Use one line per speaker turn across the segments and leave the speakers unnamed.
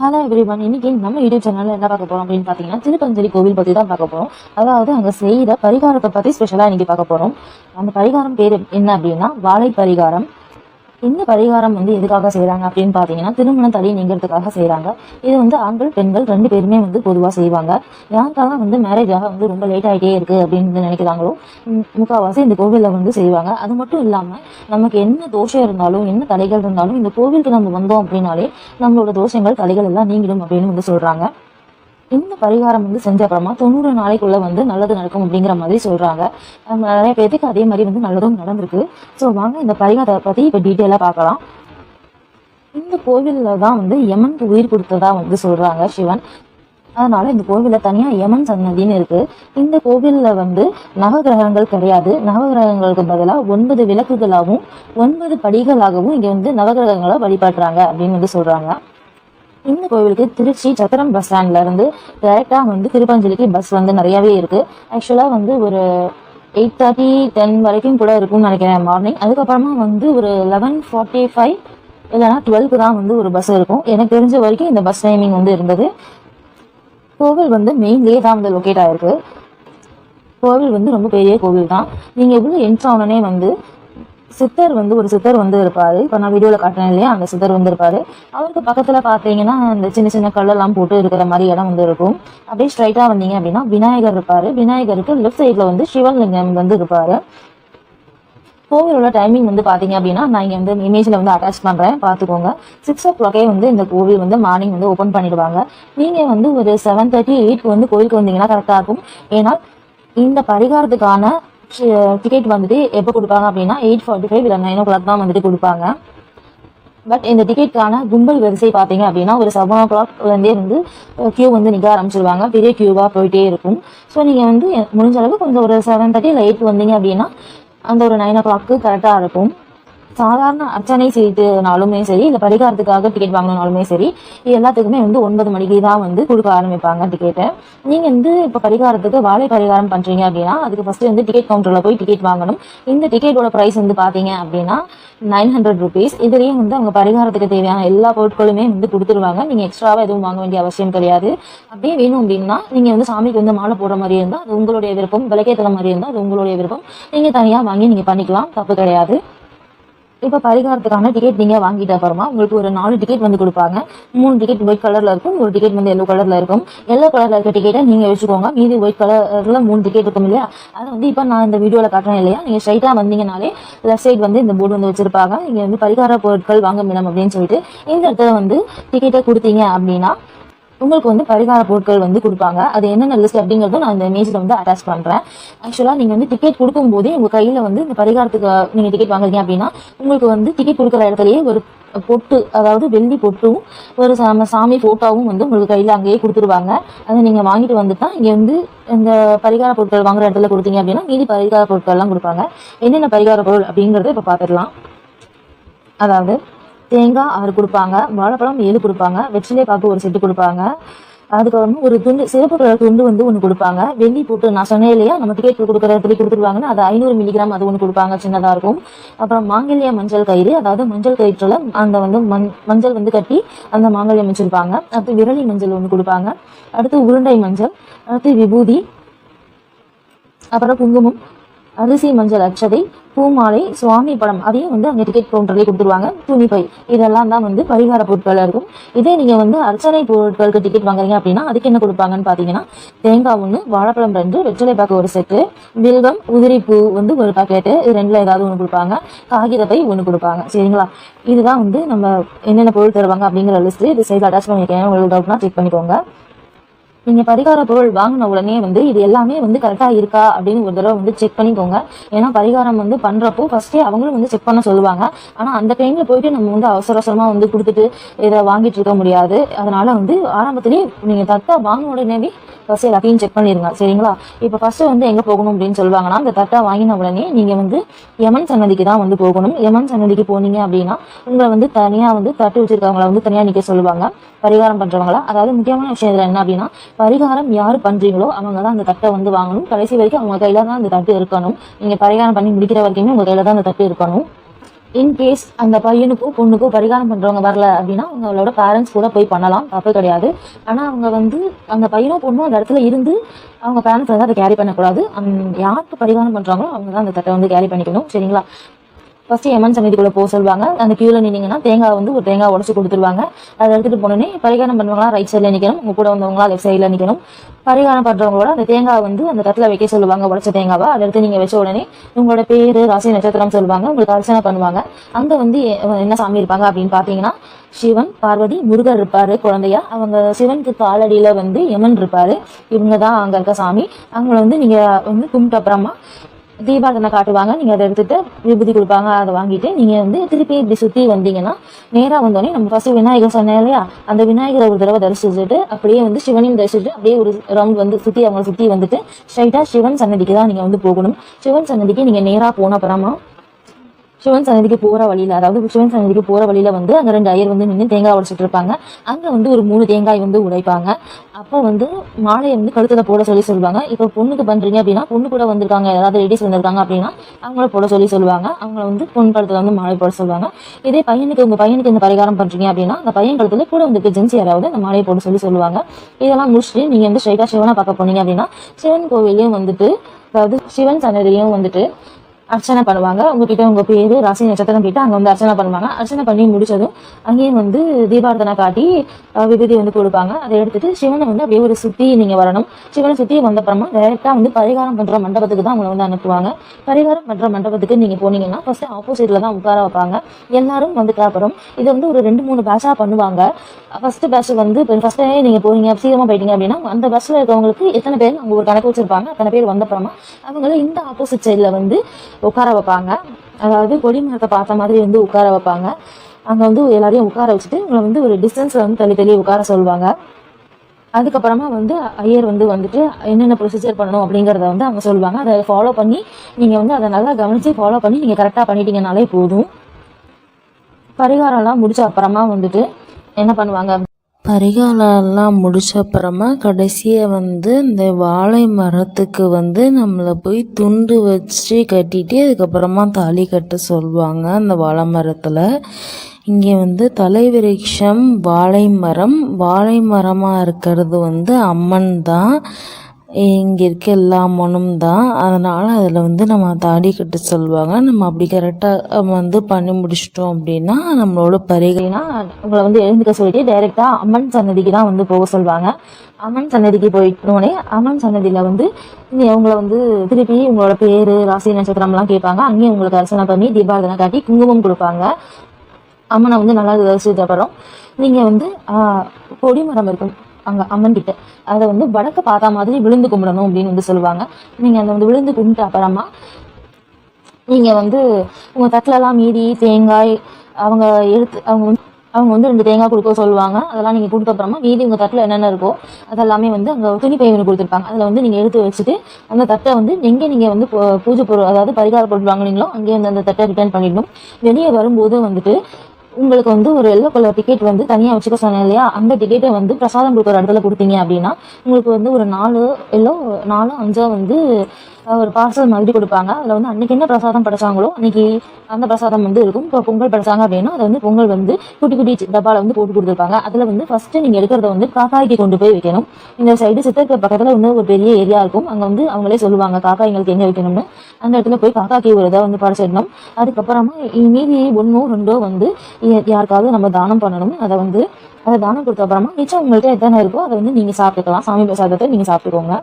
Hello everyone இன்னைக்கு நம்ம YouTube சேனல்ல என்ன பார்க்க போறோம் அப்படின்னு பாத்தீங்கன்னா திருப்பஞ்சலி கோவில் பத்தி தான் பார்க்க போறோம். அதாவது அங்க செய்யற பரிகாரத்தை பத்தி ஸ்பெஷலா இன்னைக்கு பார்க்க போறோம். அந்த பரிகாரம் பேரு என்ன அப்படின்னா வாழை பரிகாரம். இந்த பரிகாரம் வந்து எதுக்காக செய்கிறாங்க அப்படின்னு பாத்தீங்கன்னா திருமண தடை நீங்கிறதுக்காக செய்கிறாங்க இது வந்து ஆண்கள் பெண்கள் ரெண்டு பேருமே வந்து பொதுவா செய்வாங்க. யாருக்காக வந்து மேரேஜ் ஆக வந்து ரொம்ப லேட் ஆகிட்டே இருக்கு அப்படின்னு வந்து நினைக்கிறாங்களோ முக்கால்வாசி இந்த கோவில்ல வந்து செய்வாங்க. அது மட்டும் இல்லாம நமக்கு என்ன தோஷம் இருந்தாலும் என்ன தடைகள் இருந்தாலும் இந்த கோவிலுக்கு நம்ம வந்தோம் அப்படின்னாலே நம்மளோட தோஷங்கள் தடைகள் எல்லாம் நீங்கிடும் அப்படின்னு வந்து சொல்றாங்க. இந்த பரிகாரம் வந்து செஞ்ச அப்புறமா தொண்ணூறு நாளைக்குள்ள வந்து நல்லது நடக்கும் அப்படிங்கிற மாதிரி சொல்றாங்க. நம்ம நிறைய பேருக்கு அதே மாதிரி வந்து நல்லதும் நடந்திருக்கு. ஸோ வாங்க இந்த பரிகாரத்தை பத்தி இப்ப டீட்டெயிலா பார்க்கலாம். இந்த கோவில்ல தான் வந்து யமனுக்கு உயிர் கொடுத்ததா வந்து சொல்றாங்க சிவன். அதனால இந்த கோவிலில் தனியா யமன் சன்னதின்னு இருக்கு. இந்த கோவில்ல வந்து நவகிரகங்கள் கிடையாது. நவகிரகங்களுக்கு பதிலாக ஒன்பது விளக்குகளாகவும் ஒன்பது படிகளாகவும் இங்க வந்து நவகிரகங்களை வழிபடுறாங்க அப்படின்னு வந்து சொல்றாங்க. இந்த கோவிலுக்கு திருச்சி சத்திரம் பஸ் ஸ்டாண்ட்ல இருந்து டைரக்டா வந்து திருப்பஞ்சலிக்கு பஸ் வந்து நிறையவே இருக்கு. ஆக்சுவலா வந்து ஒரு எயிட் தேர்ட்டி டென் வரைக்கும் கூட இருக்கும்னு நினைக்கிறேன் மார்னிங் அதுக்கப்புறமா வந்து ஒரு லெவன் ஃபார்ட்டி ஃபைவ் இல்லைனா டுவெல்க்கு தான் வந்து ஒரு பஸ் இருக்கும். எனக்கு தெரிஞ்ச வரைக்கும் இந்த பஸ் டைமிங் வந்து இருந்தது. கோவில் வந்து மெயின்லேயே தான் வந்து லொக்கேட் ஆயிருக்கு. கோவில் வந்து ரொம்ப பெரிய கோவில் தான். நீங்க எவ்வளோ என்ட்ரு ஆனோடனே வந்து சித்தர் வந்து ஒரு சித்தர் வந்து இருப்பாரு. இப்ப நான் வீடியோல காட்டுறேன் இல்லையா? அந்த சித்தர் வந்து இருப்பாரு. அவருக்கு பக்கத்துல பாத்தீங்கன்னா அந்த சின்ன சின்ன கல்லெல்லாம் போட்டு இருக்கிற மாதிரி இடம் வந்து இருக்கும். அப்படியே ஸ்ட்ரைட்டா வந்தீங்க அப்படின்னா விநாயகர் இருப்பாரு. விநாயகருக்கு லெஃப்ட் சைட்ல வந்து சிவலிங்கம் வந்து இருப்பாரு. கோவிலோட டைமிங் வந்து பாத்தீங்க அப்படின்னா நான் இங்க வந்து இமேஜ்ல வந்து அட்டாச் பண்றேன். பாத்துக்கோங்க. சிக்ஸ் ஓ கிளாக்கே வந்து இந்த கோவில் வந்து மார்னிங் வந்து ஓபன் பண்ணிடுவாங்க. நீங்க வந்து ஒரு செவன் தேர்ட்டி எயிட் வந்து கோவிலுக்கு வந்தீங்கன்னா கரெக்டா இருக்கும். ஏன்னா இந்த பரிகாரத்துக்கான டிக்கெட் வந்துட்டு எப்போ கொடுப்பாங்க அப்படின்னா எயிட் ஃபார்ட்டி ஃபைவ் இல்லை நைன் ஓ கிளாக் தான் வந்துட்டு கொடுப்பாங்க. பட் இந்த டிக்கெட்டுக்கான கும்பல் வரிசை பார்த்தீங்க அப்படின்னா ஒரு செவன் ஓ கிளாக்லேருந்தே வந்து கியூ வந்து நிற்க ஆரம்பிச்சிருவாங்க. பெரிய கியூவாக போயிட்டே இருக்கும். ஸோ நீங்கள் வந்து முடிஞ்ச அளவுக்கு கொஞ்சம் ஒரு செவன் தேர்ட்டி இல்லை எயிட் வந்தீங்க அப்படின்னா அந்த ஒரு நைன் ஓ கிளாக்கு கரெக்டாக இருக்கும். சாதாரண அர்ச்சனை செய்துனாலுமே சரி இல்லை பரிகாரத்துக்காக டிக்கெட் வாங்கணும்னாலுமே சரி இது எல்லாத்துக்குமே வந்து ஒன்பது மணிக்கு தான் வந்து கொடுக்க ஆரம்பிப்பாங்க டிக்கெட்டை நீங்கள் வந்து இப்போ பரிகாரத்துக்கு வாழை பரிகாரம் பண்ணுறீங்க அப்படின்னா அதுக்கு ஃபர்ஸ்ட் வந்து டிக்கெட் கவுண்டரில் போய் டிக்கெட் வாங்கணும். இந்த டிக்கெட்டோட ப்ரைஸ் வந்து பார்த்தீங்க அப்படின்னா நைன் ஹண்ட்ரட் ருபீஸ் இதுலேயும் வந்து அவங்க பரிகாரத்துக்கு தேவையான எல்லா பொருட்களுமே வந்து கொடுத்துருவாங்க. நீங்கள் எக்ஸ்ட்ராவாக எதுவும் வாங்க வேண்டிய அவசியம் கிடையாது. அப்படியே வேணும் அப்படின்னா நீங்கள் வந்து சாமிக்கு வந்து மாலை போடுற மாதிரி இருந்தால் அது உங்களுடைய விருப்பம் விளக்கேற்றுற மாதிரி இருந்தால் அது உங்களுடைய விருப்பம். நீங்கள் தனியாக வாங்கி நீங்கள் பண்ணிக்கலாம் தப்பு கிடையாது. இப்போ பரிகாரத்துக்கான டிக்கெட் நீங்க வாங்கிட்ட அப்புறமா உங்களுக்கு ஒரு நாலு டிக்கெட் வந்து கொடுப்பாங்க. மூணு டிக்கெட் ஒயிட் கலர்ல இருக்கும் ஒரு டிக்கெட் வந்து எல்லோ கலர்ல இருக்கும். எல்லோ கலர்ல இருக்க டிக்கெட்டை நீங்க வச்சுக்கோங்க. மீதி ஒயிட் கலர்ல மூணு டிக்கெட் இருக்கும் இல்லையா? அதை வந்து இப்போ நான் இந்த வீடியோல காட்டுறேன் இல்லையா? நீங்க ஸ்ட்ரைட்டா வந்தீங்கனாலே லெஃப்ட் சைடு வந்து இந்த போர்டு வந்து வச்சிருப்பாங்க. இங்க வந்து பரிகார பொருட்கள் வாங்க மேடம் அப்படின்னு சொல்லிட்டு இந்த இடத்துல வந்து டிக்கெட்டை கொடுத்தீங்க அப்படின்னா உங்களுக்கு வந்து பரிகார பொருட்கள் வந்து கொடுப்பாங்க. அது என்னென்ன லிஸ்ட் அப்படிங்கறதும் நான் இந்த மேஜில் வந்து அட்டாச் பண்றேன். ஆக்சுவலா நீங்க வந்து டிக்கெட் கொடுக்கும் போதே உங்க கையில வந்து இந்த பரிகாரத்துக்கு நீங்க டிக்கெட் வாங்குறீங்க அப்படின்னா உங்களுக்கு வந்து டிக்கெட் கொடுக்குற இடத்துலயே ஒரு பொட்டு அதாவது வெள்ளி பொட்டும் ஒரு நம்ம சாமி போட்டோவும் வந்து உங்களுக்கு கையில அங்கேயே கொடுத்துருவாங்க. அதை நீங்க வாங்கிட்டு வந்து தான் இங்க வந்து இந்த பரிகார பொருட்கள் வாங்குற இடத்துல கொடுத்தீங்க அப்படின்னா மீதி பரிகார பொருட்கள் எல்லாம் கொடுப்பாங்க. என்னென்ன பரிகார பொருள் அப்படிங்கறத இப்ப பாத்துடலாம். அதாவது தேங்காய் ஆறு கொடுப்பாங்க வாழைப்பழம் ஏழு கொடுப்பாங்க வெற்றிலை பாக்கு ஒரு செட்டு கொடுப்பாங்க. அதுக்கப்புறமா ஒரு துண்டு சிறப்பு கலர் துண்டு வந்து ஒன்று கொடுப்பாங்க. வெள்ளி போட்டு நான் சொன்னேன் இல்லையா நம்ம டிக்கெட் கொடுக்குற இடத்துல கொடுத்துருவாங்கன்னா அது ஐநூறு மில்லிகிராம் அது ஒன்று கொடுப்பாங்க சின்னதாக இருக்கும். அப்புறம் மாங்கல்ய மஞ்சள் கயிறு அதாவது மஞ்சள் கயிற்றுல அந்த வந்து மண் மஞ்சள் வந்து கட்டி அந்த மாங்கல்யம் வச்சிருப்பாங்க. அடுத்து விரலி மஞ்சள் ஒன்று கொடுப்பாங்க. அடுத்து உருண்டை மஞ்சள் அடுத்து விபூதி அப்புறம் குங்குமம். அரிசி மஞ்சள் அச்சதை பூமாலை சுவாமி படம் அதையும் வந்து அங்கே டிக்கெட் கவுண்டர்லேயே கொடுத்துருவாங்க. துணிப்பை. இதெல்லாம் தான் வந்து பரிகார பொருட்களாக இருக்கும். இதே நீங்கள் வந்து அர்ச்சனை பொருட்களுக்கு டிக்கெட் வாங்குறீங்க அப்படின்னா அதுக்கு என்ன கொடுப்பாங்கன்னு பார்த்தீங்கன்னா தேங்காய் ஒன்று வாழைப்பழம் ரெண்டு வெற்றிலை பாக்கு ஒரு செட்டு வில்வம் உதிரிப்பூ வந்து ஒரு பாக்கெட்டு இது ரெண்டில் ஏதாவது ஒன்று கொடுப்பாங்க. காகிதப்பை ஒன்று கொடுப்பாங்க. சரிங்களா? இதுதான் வந்து நம்ம என்னென்ன பொருள் தருவாங்க அப்படிங்கிற லிஸ்ட்டு இது செய்து அட்டாச் பண்ணியிருக்கேன். உங்களுக்கு டவுட்னா செக் பண்ணிக்கோங்க. நீங்க பரிகார பொருள் வாங்கின உடனே வந்து இது எல்லாமே வந்து கரெக்டா இருக்கா அப்படின்னு ஒரு தடவை வந்து செக் பண்ணிக்கோங்க. ஏன்னா பரிகாரம் வந்து பண்றப்போ ஃபர்ஸ்டே அவங்களும் வந்து செக் பண்ண சொல்லுவாங்க. ஆனா அந்த டைம்ல போயிட்டு நம்ம வந்து அவசர அவசரமா வந்து கொடுத்துட்டு இதை வாங்கிட்டு இருக்க முடியாது. அதனால வந்து ஆரம்பத்திலேயே நீங்க தத்தா வாங்கின உடனே ஃபர்ஸ்ட் எல்லாத்தையும் செக் பண்ணிருங்க. சரிங்களா? இப்போ ஃபர்ஸ்ட் வந்து எங்க போகணும் அப்படின்னு சொல்லுவாங்கன்னா அந்த தட்டா வாங்கின உடனே நீங்க வந்து யமன் சன்னதிக்கு தான் வந்து போகணும். யமன் சன்னதிக்கு போனீங்க அப்படின்னா உங்களை வந்து தனியா வந்து தட்டு வச்சிருக்கவங்கள வந்து தனியா நிக்க சொல்லுவாங்க. பரிகாரம் பண்ணுறவங்களா அதாவது முக்கியமான விஷயம் இதுல என்ன அப்படின்னா பரிகாரம் யார் பண்றீங்களோ அவங்க தான் அந்த தட்டை வந்து வாங்கணும். கடைசி வரைக்கும் அவங்க கையில தான் அந்த தட்டு இருக்கணும். நீங்க பரிகாரம் பண்ணி முடிக்கிற வரைக்குமே உங்க கையில தான் அந்த தட்டு இருக்கணும். இன்கேஸ் அந்த பையனுக்கும் பொண்ணுக்கும் பரிகாரம் பண்றவங்க வரல அப்படின்னா அவங்களோட பேரண்ட்ஸ் கூட போய் பண்ணலாம். தப்பு கிடையாது. ஆனா அவங்க வந்து அந்த பையனும் பொண்ணும் அந்த இடத்துல இருந்து அவங்க பேரண்ட்ஸ் வந்து அதை கேரி பண்ணக்கூடாது. அந்த யாருக்கு பரிகாரம் பண்றாங்களோ அவங்க தான் அந்த தட்டை வந்து கேரி பண்ணிக்கணும். சரிங்களா? ஃபஸ்ட்டு எமன் சன்னிதிக்குள்ள போக சொல்லுவாங்க அந்த கியூவில் நின்னீங்கன்னா தேங்காய் வந்து ஒரு தேங்காய் உடச்சு கொடுத்துருவாங்க. அதை எடுத்துட்டு போனோடனே பரிகாரம் பண்ணுவாங்களா ரைட் சைடில் நிற்கணும் உங்கள் கூட வந்தவங்களா லெஃப்ட் சைடில் நிற்கணும் பரிகாரம் பண்ணுறவங்களோட அந்த தேங்காய் வந்து அந்த தட்டில் வைக்க சொல்லுவாங்க உடச்ச தேங்காவை. அதை எடுத்து நீங்கள் வச்ச உடனே உங்களோட பேர் ராசி நட்சத்திரம் சொல்லுவாங்க. உங்களுக்கு அர்ச்சனை பண்ணுவாங்க. அங்கே வந்து என்ன சாமி இருப்பாங்க அப்படின்னு பார்த்தீங்கன்னா சிவன் பார்வதி முருகர் இருப்பாரு குழந்தையா. அவங்க சிவனுக்கு காலடியில் வந்து யமன் இருப்பாரு. இவங்க தான் அங்கே இருக்க சாமி. அவங்கள வந்து நீங்கள் வந்து கும்பிட்ட அப்புறமா தீபாரதனை காட்டுவாங்க. நீங்க அதை எடுத்துட்டு விபூதி கொடுப்பாங்க. அதை வாங்கிட்டு நீங்க வந்து திருப்பி இப்படி சுத்தி வந்தீங்கன்னா நேரா வந்தோடனே நம்ம ஃபர்ஸ்ட் விநாயகர் சொன்னேன் இல்லையா? அந்த விநாயகரை ஒரு தடவை தரிசிச்சுட்டு அப்படியே வந்து சிவனையும் தரிசிச்சுட்டு அப்படியே ஒரு ரவுண்ட் வந்து சுத்தி அவங்க சுத்தி வந்துட்டு ஸ்ட்ரைட்டா சிவன் சன்னதிக்கு தான் நீங்க வந்து போகணும். சிவன் சன்னதிக்கு நீங்க நேரா போன அப்புறமா சிவன் சன்னதிக்கு போற வழியில அதாவது சிவன் சன்னதிக்கு போற வழியில வந்து அங்க ரெண்டு ஐயர் வந்து நின்று தேங்காய் உடைச்சிட்டு இருப்பாங்க. அங்க வந்து ஒரு மூணு தேங்காய் வந்து உடைப்பாங்க. அப்போ வந்து மாலையை வந்து கழுத்துல போட சொல்லி சொல்லுவாங்க. இப்போ பொண்ணுக்கு பண்றீங்க அப்படின்னா பொண்ணு கூட வந்திருக்காங்க. யாராவது லேடிஸ் வந்திருக்காங்க அப்படின்னா அவங்கள போட சொல்லி சொல்லுவாங்க. அவங்கள வந்து பொன் கழுத்துல வந்து மாலை போட சொல்லுவாங்க. இதே பையனுக்கு உங்க பையனுக்கு இந்த பரிகாரம் பண்றீங்க அப்படின்னா அந்த பையன் கழுத்துல கூட வந்து ஜென்ஸ் யாராவது அந்த மாலையை போட சொல்லி சொல்லுவாங்க. இதெல்லாம் முடிச்சுட்டு நீங்க வந்து ஸ்ட்ரைட்டா சிவனை பார்க்க போனீங்க அப்படின்னா சிவன் கோவிலையும் வந்துட்டு அதாவது சிவன் சன்னதிலையும் வந்துட்டு அர்ச்சனை பண்ணுவாங்க. உங்ககிட்ட உங்க பேரு ராசி நட்சத்திரம் கேட்டு அங்க வந்து அர்ச்சனை பண்ணுவாங்க. அர்ச்சனை பண்ணி முடிச்சதும் அங்கேயும் வந்து தீபார்த்தனை காட்டி விபதி வந்து கொடுப்பாங்க அதை எடுத்துட்டு சிவனை வந்து அப்படியே ஒரு சுத்தி நீங்க வரணும். சிவனை சுத்தி வந்த அப்புறமா டைரக்டா வந்து பரிகாரம் பண்ற மண்டபத்துக்கு தான் உங்களை வந்து அனுப்புவாங்க. பரிகாரம் பண்ற மண்டபத்துக்கு நீங்க போனீங்கன்னா ஃபர்ஸ்ட் ஆப்போசிட்ல தான் உட்கார வைப்பாங்க. எல்லாரும் வந்துட்டு அப்புறம் இது வந்து ஒரு ரெண்டு மூணு பேட்சா பண்ணுவாங்க. ஃபர்ஸ்ட் பேட்ச் வந்து இப்போ ஃபர்ஸ்ட் நீங்க போறீங்க சீக்கிரமா போயிட்டீங்க அப்படின்னா அந்த பஸ்ல இருக்கவங்களுக்கு எத்தனை பேர் அவங்க ஒரு கணக்கு வச்சிருப்பாங்க. அத்தனை பேர் வந்த அப்புறமா அவங்கள இந்த ஆப்போசிட் சைட்ல வந்து உட்கார வைப்பாங்க. அதாவது கொடி மரத்தை பார்த்த மாதிரி வந்து உட்கார வைப்பாங்க. அங்கே வந்து எல்லாரையும் உட்கார வச்சுட்டு உங்களை வந்து ஒரு டிஸ்டன்ஸில் வந்து தள்ளி தள்ளி உட்கார சொல்லுவாங்க. அதுக்கப்புறமா வந்து ஐயர் வந்து வந்துட்டு என்னென்ன ப்ரொசீஜர் பண்ணணும் அப்படிங்கிறத வந்து அவங்க சொல்லுவாங்க. அதை ஃபாலோ பண்ணி நீங்கள் வந்து அதை நல்லா கவனித்து ஃபாலோ பண்ணி நீங்கள் கரெக்டாக பண்ணிட்டீங்கனாலே போதும். பரிகாரம்லாம் முடிச்ச அப்புறமா வந்துட்டு என்ன பண்ணுவாங்க
பரிகாலம்லாம் முடிச்ச அப்புறமா கடைசியாக வந்து இந்த வாழை மரத்துக்கு வந்து நம்மளை போய் துண்டு வச்சு கட்டிட்டு அதுக்கப்புறமா தாலி கட்ட சொல்லுவாங்க அந்த வாழை மரத்தில். இங்கே வந்து தலைவிருட்சம் வாழை மரம். வாழை மரமாக இருக்கிறது வந்து அம்மன் தான். இங்கே இருக்க எல்லா மனும் தான். அதனால் அதில் வந்து நம்ம தாடி கட்ட சொல்லுவாங்க. நம்ம அப்படி கரெக்டாக வந்து பண்ணி முடிச்சிட்டோம் அப்படின்னா நம்மளோட பரிகாரம்
உங்களை வந்து எழுந்துக்க சொல்லிட்டு டைரெக்டாக அம்மன் சன்னதிக்கு தான் வந்து போக சொல்லுவாங்க. அம்மன் சன்னதிக்கு போயிட்டோடனே அம்மன் சன்னதியில் வந்து நீங்கள் உங்களை வந்து திருப்பி உங்களோட பேர் ராசி நட்சத்திரம்லாம் கேட்பாங்க. அங்கேயும் உங்களுக்கு அர்ச்சனை பண்ணி தீபாரதனை காட்டி குங்குமம் கொடுப்பாங்க. அம்மனை வந்து நல்லா தரிசித்த அப்புறம் வந்து கொடிமரம் கொடி மரம் இருக்கும். அங்க அம்மன் கிட்ட. அதை வந்து வடக்க பார்த்தா மாதிரி விழுந்து கும்பிடணும் அப்படின்னு வந்து சொல்லுவாங்க. நீங்க அதை வந்து விழுந்து கும்பிட்ட அப்புறமா நீங்க வந்து உங்க தட்டுல எல்லாம் மீதி தேங்காய் அவங்க எடுத்து அவங்க வந்து அவங்க வந்து ரெண்டு தேங்காய் கொடுக்க சொல்லுவாங்க. அதெல்லாம் நீங்கள் கொடுத்த அப்புறமா மீதி உங்கள் தட்டில் என்னென்ன இருக்கோ அதெல்லாமே வந்து அங்கே துணி பை கொடுத்துருப்பாங்க. அதில் வந்து நீங்கள் எடுத்து வச்சுட்டு அந்த தட்டை வந்து எங்கே நீங்கள் வந்து பூ- பூஜை பொருள் அதாவது பரிகார பொருள் வாங்குனீங்களோ அங்கேயே வந்து அந்த தட்டை ரிட்டர்ன் பண்ணிடணும். வெளியே வரும்போது வந்துட்டு உங்களுக்கு வந்து ஒரு எல்லோ கலர் டிக்கெட் வந்து தனியாக வச்சுக்க சொன்னேன் இல்லையா? அந்த டிக்கெட்டை வந்து பிரசாதம் கொடுக்குற இடத்துல கொடுத்தீங்க அப்படின்னா உங்களுக்கு வந்து ஒரு நாலு எல்லோ நாலு அஞ்சா வந்து ஒரு பார்சல் மாதிரி கொடுப்பாங்க. அதில் வந்து அன்னைக்கு என்ன பிரசாதம் படைச்சாங்களோ அன்னைக்கு அந்த பிரசாதம் வந்து இருக்கும். இப்போ பொங்கல் படைச்சாங்க அப்படின்னா அதை வந்து பொங்கல் வந்து குட்டி குட்டி டப்பாவில் வந்து போட்டு கொடுத்துருப்பாங்க. அதில் வந்து ஃபர்ஸ்ட் நீங்கள் எடுக்கிறத வந்து காக்காய்க்கு கொண்டு போய் வைக்கணும். இந்த சைடு சித்தருக்கு பக்கத்தில் வந்து ஒரு பெரிய ஏரியா இருக்கும். அங்கே வந்து அவங்களே சொல்லுவாங்க காக்காய்ங்களுக்கு எங்கே வைக்கணும்னு? அந்த இடத்துல போய் காக்காய்க்கு ஒரு இதை வந்து படைச்சிடணும். அதுக்கப்புறமா இ- மீதி ஒன்றோ ரெண்டோ வந்து யா- யாருக்காவது நம்ம தானம் பண்ணணும். அதை வந்து அதை தானம் கொடுத்த அப்புறமா மிச்சம் உங்கள்கிட்ட எத்தனை இருக்கோ அதை வந்து நீங்கள் சாப்பிட்டுக்கலாம். சாமி பிரசாதத்தை நீங்கள் சாப்பிட்டுக்கோங்க.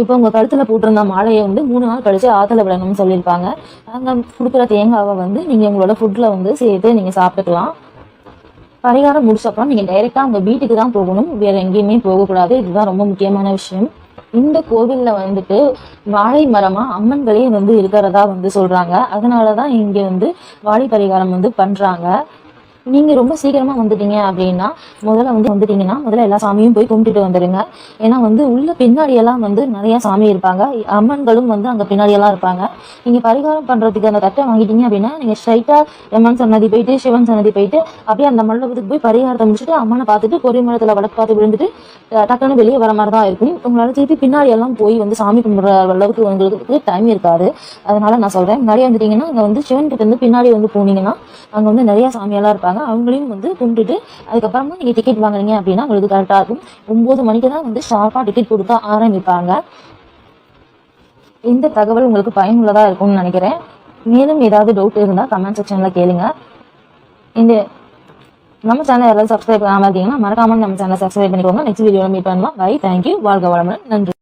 இப்போ உங்க கழுத்துல போட்டிருந்த மாலையை வந்து மூணு நாள் கழிச்சு ஆத்துல விடணும்னு சொல்லியிருப்பாங்க அங்க கொடுக்குற தேங்காவை வந்து நீங்க உங்களோட ஃபுட்ல வந்து சேர்த்து நீங்க சாப்பிட்டுக்கலாம். பரிகாரம் முடிச்சப்பறம் நீங்க டைரக்டா உங்க வீட்டுக்கு தான் போகணும். வேற எங்கேயுமே போகக்கூடாது. இதுதான் ரொம்ப முக்கியமான விஷயம். இந்த கோவில்ல வந்துட்டு வாழை மரமா அம்மன்களே வந்து இருக்கிறதா வந்து சொல்றாங்க. அதனாலதான் இங்க வந்து வாழை பரிகாரம் வந்து பண்றாங்க. நீங்க ரொம்ப சீக்கிரமா வந்துட்டீங்க அப்படின்னா முதல்ல வந்து வந்துட்டீங்கன்னா முதல்ல எல்லா சாமியும் போய் கும்பிட்டுட்டு வந்துடுங்க ஏன்னா வந்து உள்ள பின்னாடி எல்லாம் வந்து நிறைய சாமி இருப்பாங்க. அம்மன்களும் வந்து அங்க பின்னாடி எல்லாம் இருப்பாங்க. நீங்க பரிகாரம் பண்றதுக்கு அந்த தட்டை வாங்கிட்டீங்க அப்படின்னா நீங்க ஸ்ட்ரைட்டா எம்மன் சன்னதி போயிட்டு சிவன் சன்னதி போயிட்டு அப்படியே அந்த மண்டபத்துக்கு போய் பரிகாரத்தை முடிச்சுட்டு அம்மனை பார்த்துட்டு பொறிமரத்துல வடக்கு பார்த்து விழுந்துட்டு டக்குன்னு வெளியே வர மாதிரி தான் இருக்கும். உங்களால திருப்பி பின்னாடி எல்லாம் போய் வந்து சாமி கும்பிடுற அளவுக்கு உங்களுக்கு டைம் இருக்காது. அதனால நான் சொல்றேன். முன்னாடி வந்துட்டீங்கன்னா அங்க வந்து சிவன் கிட்ட வந்து பின்னாடி வந்து போனீங்கன்னா அங்க வந்து நிறைய சாமியெல்லாம் இருப்பாங்க. அவங்களையும் வந்து கும்பிட்டுட்டு அதுக்கப்புறமா நீங்க டிக்கெட் வாங்குறீங்க அப்படின்னா உங்களுக்கு கரெக்டா இருக்கும். ஒன்பது மணிக்கு தான் வந்து ஷார்ப்பா டிக்கெட் கொடுக்க ஆரம்பிப்பாங்க. இந்த தகவல் உங்களுக்கு பயனுள்ளதா இருக்கும்னு நினைக்கிறேன். மேலும் ஏதாவது டவுட் இருந்தால் கமெண்ட் செக்ஷன்ல கேளுங்க. இந்த நம்ம சேனல் யாராவது சப்ஸ்கிரைப் பண்ணாம இருக்கீங்கன்னா மறக்காம நம்ம சேனல் சப்ஸ்கிரைப் பண்ணிக்கோங்க. நெக்ஸ்ட் வீடியோ மீட் பண்ணலாம் பை தேங்க்யூ வாழ்க வளமுடன். நன்றி.